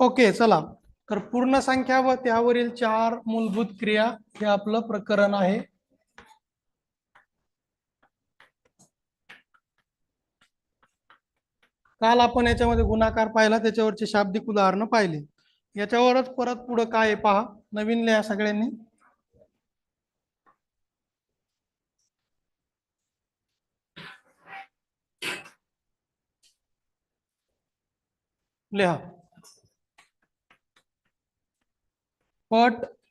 Okay चला. तर पूर्ण संख्या व त्यावरील चार मूलभूत क्रिया हे आपलं प्रकरण आहे. काल आपण याच्यामध्ये गुणाकार पाहिला त्याच्यावरचे शाब्दिक उदाहरणं पाहिले. याच्यावरच परत पुढं काय पहा. नवीन लिहा सगळ्यांनी. लिहा. पटपेक्षा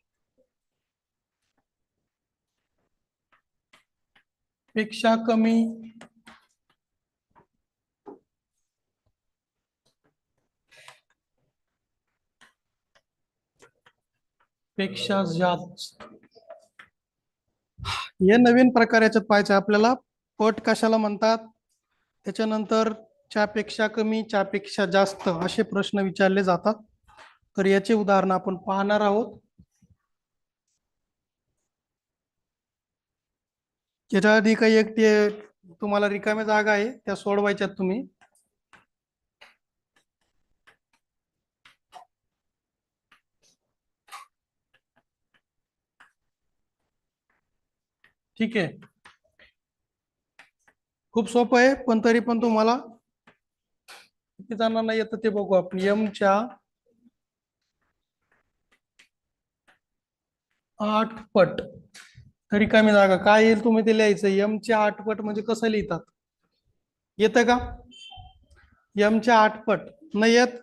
कमी. पेक्षा जास्त. हे नवीन प्रकार याच्यात पाहायचे आपल्याला. पट कशाला म्हणतात? त्याच्यानंतर च्यापेक्षा कमी च्यापेक्षा जास्त असे प्रश्न विचारले जातात. तर याचे उदाहरण आपण पाहणार आहोत. याच्या आधी काही एक ते तुम्हाला रिकाम्या जागा आहे त्या सोडवायच्यात तुम्ही. ठीक आहे. खूप सोपं आहे पण तरी पण तुम्हाला किती जणांना येतं ते बघू आपण. यमच्या आठ पट तरी कमी जागा. काय येईल तुम्ही ते लिहायचं? यमच्या आठ पट म्हणजे कसं लिहितात? येतं का? यमच्या आठ पट नाही येत?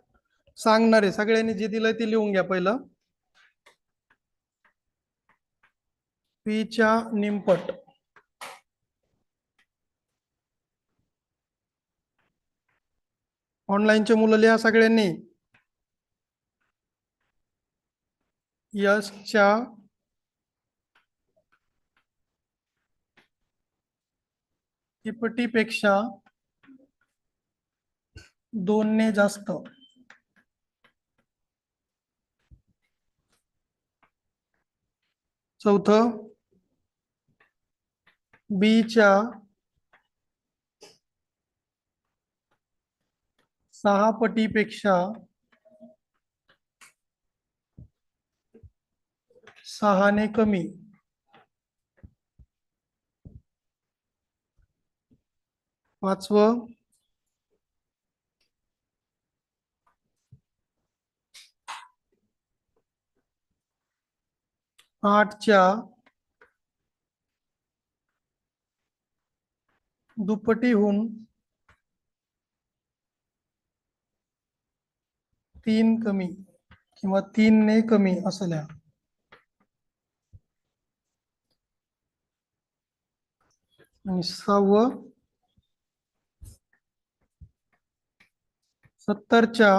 सांगणार. आहे सगळ्यांनी जे दिलंय ते लिहून घ्या पहिलं. पीच्या निमपट. ऑनलाईनचे मुलं लिहा सगळ्यांनी. यशच्या तिपटीपेक्षा दोनने जास्त. चौथं बीच्या सहा पटीपेक्षा सहाने कमी. पाचवं आठच्या दुपटीहून तीन कमी किंवा तीनने कमी असल्या. आणि सहावं सत्तरच्या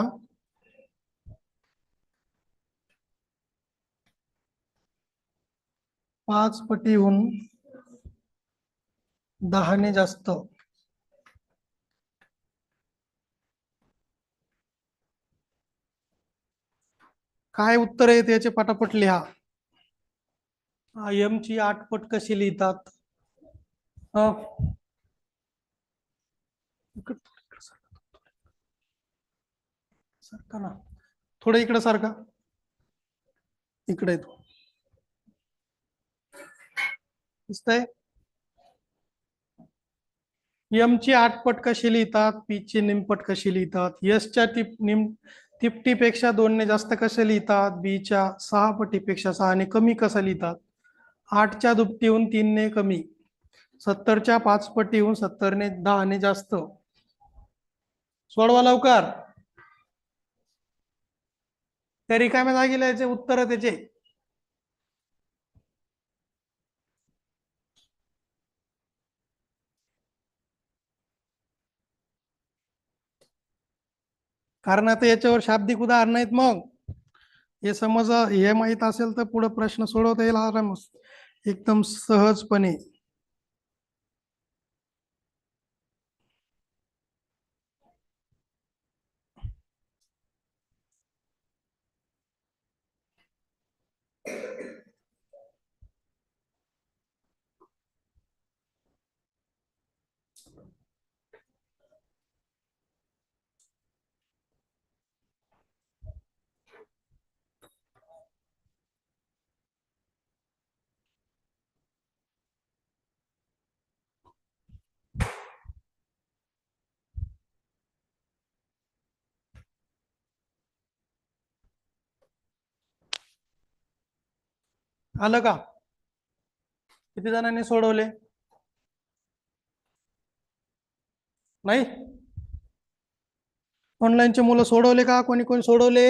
पाच पटीहून दहाने जास्त. काय उत्तर आहे त्याचे पटापट लिहा. एम ची आठपट कशी लिहितात अ, इकड- इकड सरका. सारखा ना. थोडं इकडं सारखा. इकडे येतो. दिसतंय? यम ची आठपट कशी लिहितात? पी ची निमपट कशी लिहितात? यशच्या टिप निम तिपटीपेक्षा दोनने जास्त कसे लिहितात? बी च्या सहा पटीपेक्षा सहाने कमी कसं लिहितात? आठच्या दुपटीहून तीनने कमी. सत्तरच्या पाच पटीहून सत्तरने दहाने जास्त. सोडवा लवकर. त्या रिकाम्या जागेला याचे उत्तर त्याचे. कारण आता याच्यावर शाब्दिक उदाहरण आहेत मग. हे समज हे माहीत असेल तर पुढे प्रश्न सोडवता येईल. आराम एकदम सहजपणे. आलं का? किती जणांनी सोडवले? नाही? ऑनलाईनचे मुलं सोडवले का? कोणी कोणी सोडवले?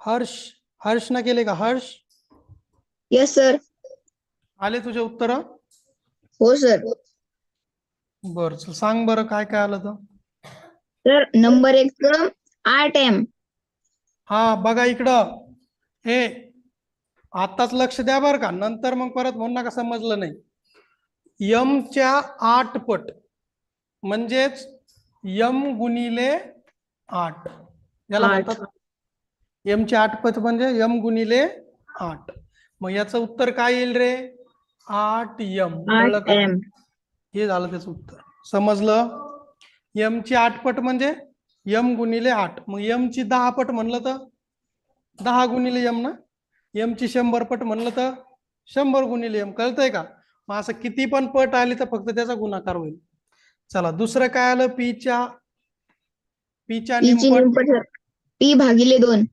हर्ष हर्ष न केले का? हर्ष? यस सर आले तुझे उत्तर? हो सर बर सांग बरं काय काय आलं तर? सर नंबर एक आठ एम हा बघा इकडं. हे आताच लक्ष द्या बरं का. नंतर मग परत म्हणू नका समजलं नाही. यमच्या आठ पट. म्हणजेच यम गुणिले आठ. याला. म्हणतात यमचे आठ पट म्हणजे यम गुणिले आठ. मग याचं उत्तर काय येईल रे? आठ यम. हे झालं त्याचं उत्तर. समजलं? यमची आठ पट म्हणजे? यम गुणिले आठ. मग यमची दहा पट म्हणलं तर? दहा गुणिले यम ना? यमची शंभर पट म्हणलं तर? शंभर गुणिले यम कळतंय का? मग असं किती पण पट आली तर फक्त त्याचा गुणाकार होईल. चला दुसरं काय आलं? पीच्या पीच्या पी भागिले दोन.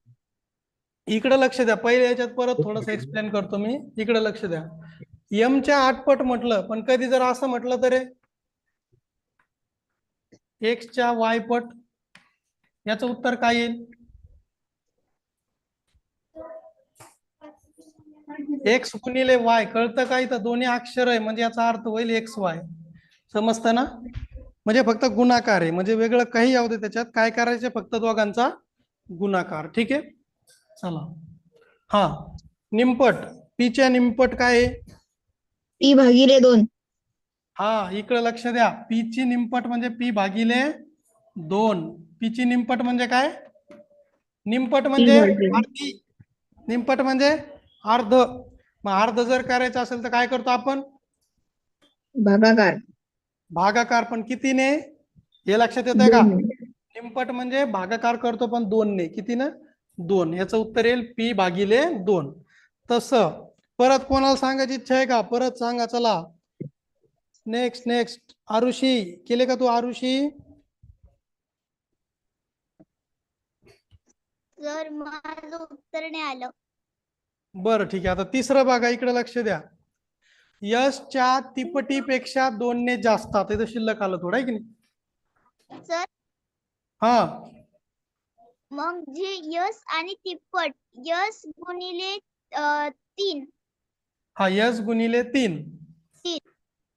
इकडे लक्ष द्या. पहिले याच्यात परत थोडस एक्सप्लेन करतो मी. इकडे लक्ष द्या. यमच्या आठ पट म्हटलं पण कधी जर असं म्हटलं तर? एक्सच्या वाय पट. याचं उत्तर काय येईल? एक्स गुणिले वाय कळतं काय तर दोन्ही अक्षर आहे. म्हणजे याचा अर्थ होईल एक्स वाय समजतं ना? म्हणजे फक्त गुणाकार आहे. म्हणजे वेगळं काही यावं दे त्याच्यात. काय करायचं? फक्त दोघांचा गुणाकार. ठीक आहे? चला. हा. निमपट. पीच्या निमपट काय आहे? पी भागिले दोन. हा. इकडे लक्ष द्या. पी ची निमपट म्हणजे पी भागिले दोन. पी ची निमपट म्हणजे काय? निमपट म्हणजे. अर्धी निमपट म्हणजे अर्ध मग अर्ध जर करायचं असेल तर काय करतो आपण? भागाकार. भागाकार पण कितीने? हे लक्षात येतंय का? दोन. निमपट म्हणजे भागाकार करतो पण दोन ने किती ना दोन. याचं उत्तर येईल पी भागिले दोन. तस. परत कोणाला सांगायची इच्छा आहे का? परत सांगा चला. Next next Arushi. केले का तू आरुषी? सर माझं उत्तर नाही आलं. बरं ठीक आहे. आता तिसरं बघा इकडे लक्ष द्या. यशच्या तिपटीपेक्षा दोनने जास्त. आता इथं शिल्लक आलं थोडं आहे की नाही? सर? हा. मग जे यस आणि तिप्पट यस गुणिले अं, तीन. हा यश गुणिले तीन.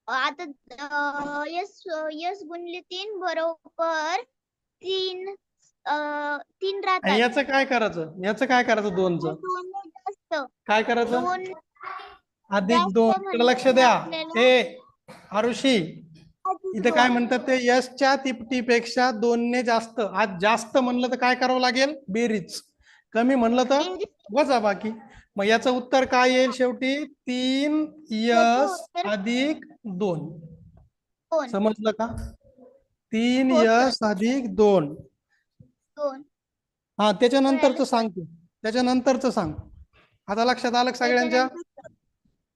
आता अं, यस यस गुणिले तीन बरोबर तीन. अं, तीन आणि राहतात याचं काय करायचं? याचं काय करायचं दोनचं? दोन जास्त. काय करायचं? दोन अधिक जास्त दोन. इकडे लक्ष द्या. आपल्याला- ए आरुषी. अधिक इथे काय दोन. म्हणतात ते? यशच्या तिपटीपेक्षा दोनने जास्त. आज जास्त म्हणलं तर काय करावं लागेल? बेरीज. कमी म्हणलं तर बेरीज. वजा बाकी. मग याचं उत्तर काय येईल शेवटी? तीन यस उत्तर- अधिक दोन. दोन. समजलं का? तीन हो, सर. यस अधिक दोन. दोन. हा त्याच्यानंतरच सांगतो त्याच्यानंतरच सांग. आता लक्षात आलं का सगळ्यांच्या?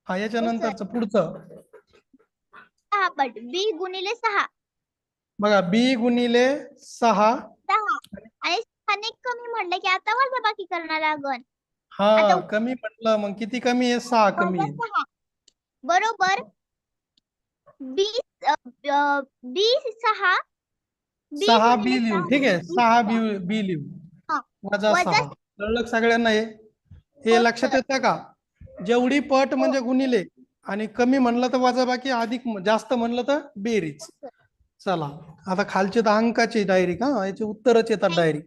हा याच्यानंतरच पुढचं. सहा पट. बी गुणिले सहा. बघा बी गुणिले सहा. सहा. आणि सहाने कमी म्हटलं की आता वजाबाकी करणार लागन हा आता- कमी म्हटलं मग किती कमी आहे? सहा कमी वजा आहे. सहा. बरोबर. बी अ, बी सहा बी सहा बी गुणिले लिहू सहा, ठीक आहे बी सहा सहा. बी बी लिहू हा. वजा सहा. कळलं का सगळ्यांना हे? हे हो, लक्षात. येतं का? जेवढी पट म्हणजे गुणिले आणि कमी म्हणलं तर वजा बाकी अधिक जास्त म्हणलं तर बेरीज. चला आता खालचे तर अंकाची डायरी का? याचे उत्तरच येतात डायरी.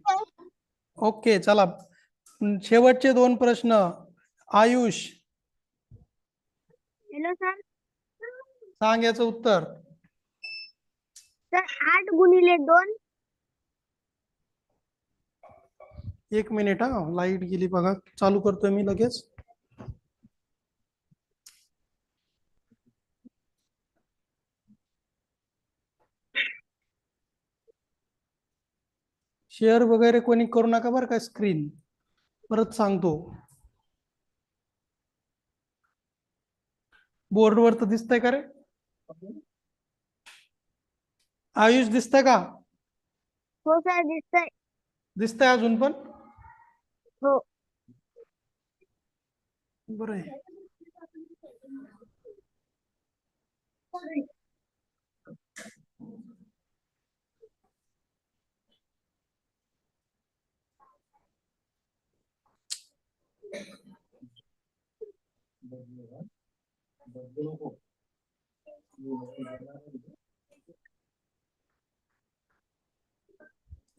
ओके चला. शेवटचे दोन प्रश्न. आयुष. Hello sir. सांग याचं उत्तर. सर आठ गुणिले दोन? एक मिनिट हा. लाइट गेली बघा. चालू करतोय मी लगेच. शेअर वगैरे कोणी करू नका बरं का स्क्रीन परत सांगतो. बोर्डवर तर दिसतंय का रे? आयुष दिसतंय का? हो सर दिसतंय. दिसतंय अजून पण? हो. बरं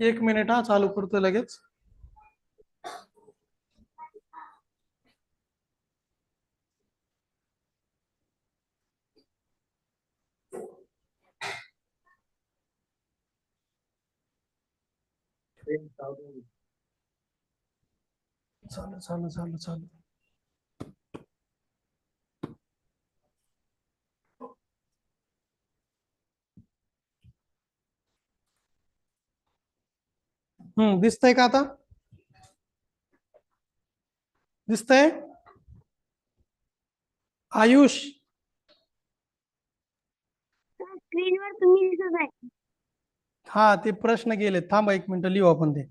एक मिनिट हा चालू करतो लगेच. चालू चालू चालू चालू. हम्म दिसतंय का आता? दिसतंय? आयुष? स्क्रीनवर तुम्ही दिसत आहे. हा ते प्रश्न गेले थांबा एक मिनिट लिहू आपण ते.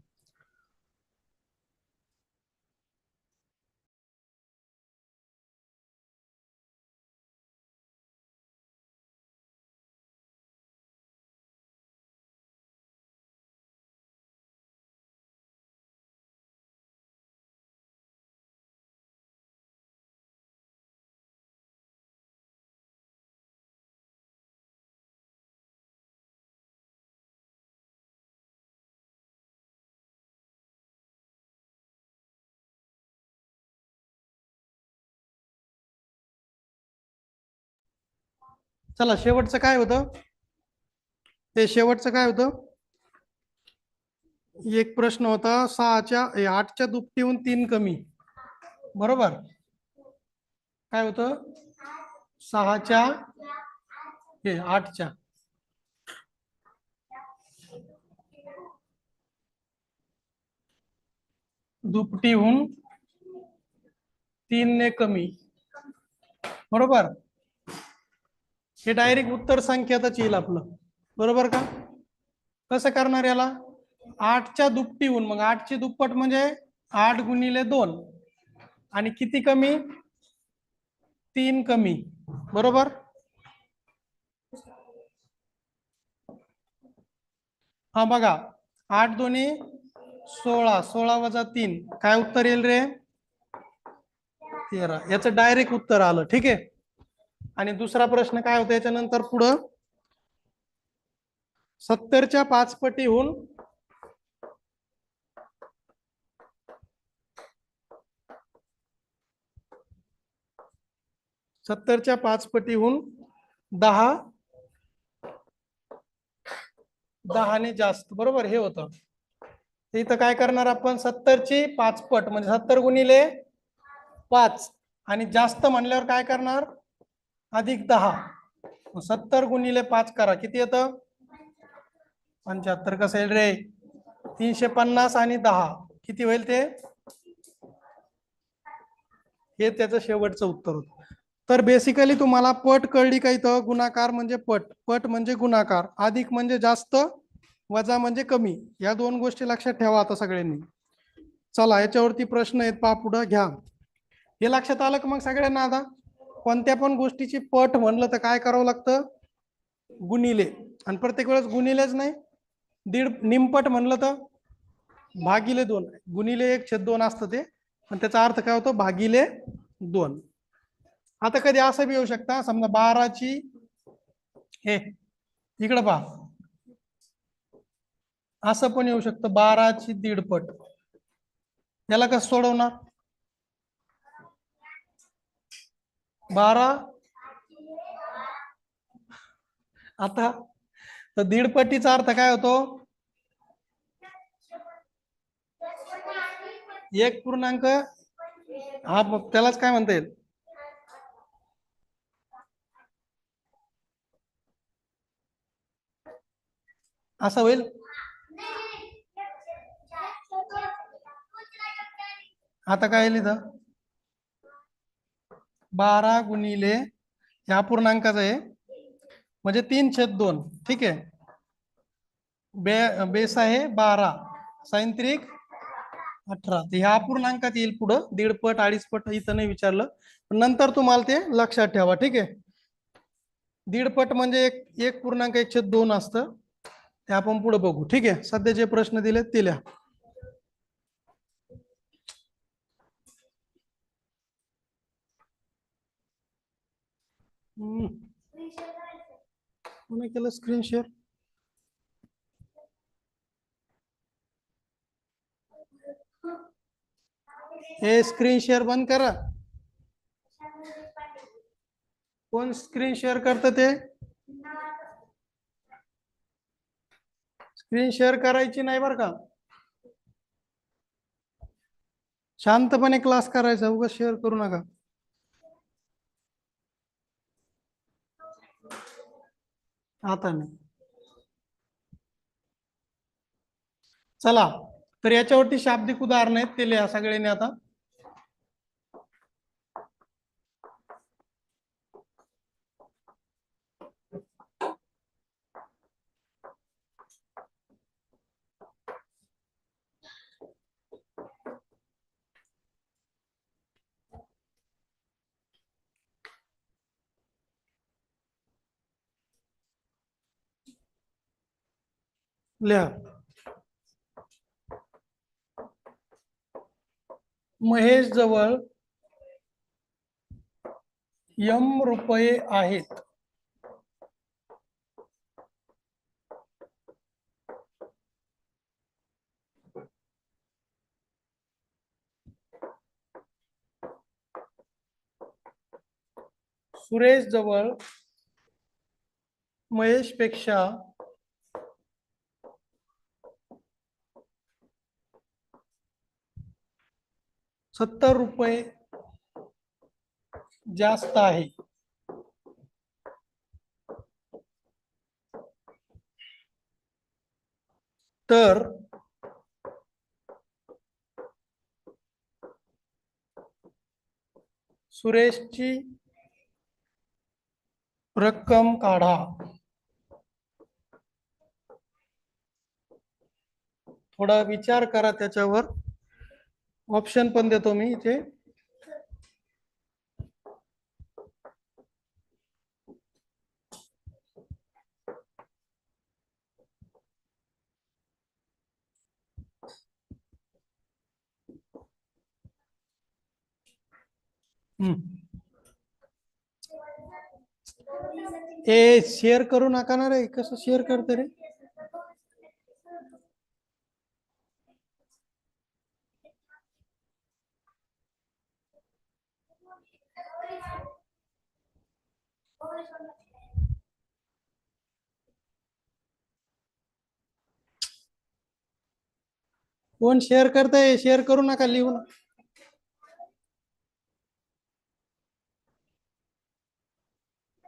चला शेवटचं काय होतं? ते शेवटचं काय होतं? एक प्रश्न होता सहाच्या आठच्या दुपटीहून तीन कमी. बरोबर? काय होतं? सहाच्या हे आठच्या. दुपटीहून तीन ने कमी. बरोबर? हे डायरेक्ट उत्तर संख्यातच येईल आपलं. बरोबर का? कसं करणार याला? आठच्या दुपटीहून मग आठची दुप्पट म्हणजे आठ गुणिले दोन. आणि किती कमी? तीन कमी. बरोबर? हा बघा आठ दोन्ही सोळा सोळा वजा तीन. काय उत्तर येईल रे? तेरा. याचं डायरेक्ट उत्तर आलं. ठीक आहे? आणि दुसरा प्रश्न काय होता याच्यानंतर पुढं? सत्तरच्या पाच पटीहून सत्तरच्या पाच पटीहून दहा दहाने जास्त बरोबर? हे होतं. इथं काय करणार आपण? सत्तरची पाच पट म्हणजे सत्तर गुणिले पाच. आणि जास्त म्हणल्यावर काय करणार? अधिक दहा. सत्तर गुणिले पाच करा. किती येतं? पंच्याहत्तर. कसं येईल रे? तीनशे पन्नास आणि दहा. किती होईल ते? हे त्याचं शेवटचं उत्तर होतं. तर बेसिकली तुम्हाला पट कळली का इथं? गुणाकार म्हणजे पट. पट म्हणजे गुणाकार. अधिक म्हणजे जास्त वजा म्हणजे कमी. या दोन गोष्टी लक्षात ठेवा आता सगळ्यांनी. चला याच्यावरती प्रश्न आहेत. पा पुढं. घ्या. हे लक्षात आलं का मग सगळ्यांना आता? कोणत्या पण गोष्टीची पट म्हणलं तर काय करावं लागतं? गुणिले. आणि प्रत्येक वेळेस गुणिलेच नाही. दीड निमपट म्हणलं तर भागिले दोन. गुणिले एक छेद दोन असतं ते. पण त्याचा अर्थ काय होतो? भागिले दोन. आता कधी असं बी येऊ शकता समजा बाराची हे इकडं पहा. असं पण येऊ शकतं. बाराची दीडपट. याला कसं सोडवणार? बारा. आता तर दीडपट्टीचा अर्थ काय होतो? एक पूर्णांक हा त्यालाच काय म्हणता येईल? असं होईल? आता काय येईल इथं? बारा गुणिले ह्या पूर्णांकाचा आहे म्हणजे तीन छेद दोन ठीक आहे? बे बेस आहे बारा सायंत्रिक अठरा. तर ह्या अपूर्णांकात येईल पुढं दीड पट अडीच पट इथं नाही विचारलं. नंतर तुम्हाला ते लक्षात ठेवा ठीक आहे? दीड पट म्हणजे एक एक पूर्णांक एकशे दोन असतं. ते आपण पुढे बघू ठीक आहे? सध्या जे प्रश्न दिले ते लिहा हम्म. कोणी केलं स्क्रीन शेअर हे स्क्रीन शेअर बंद करा. कोण स्क्रीन शेअर करत ते? स्क्रीन शेअर करायची नाही बरं का? शांतपणे क्लास करायचा उगा शेअर करू नका. आता नाही चला तर याच्यावरती शाब्दिक उदाहरण आहेत ते लिहा सगळ्यांनी आता. लिहा. महेश जवळ यम रुपये आहेत. सुरेश जवळ महेशपेक्षा सत्तर रुपये जास्त आहे. तर सुरेशची रक्कम काढा. थोडा विचार करा त्याच्यावर. ऑप्शन पण देतो मी इथे. ए शेअर करू नका ना रे. कसं शेअर करते रे? कोण शेअर करताय शेअर करू नका लिहून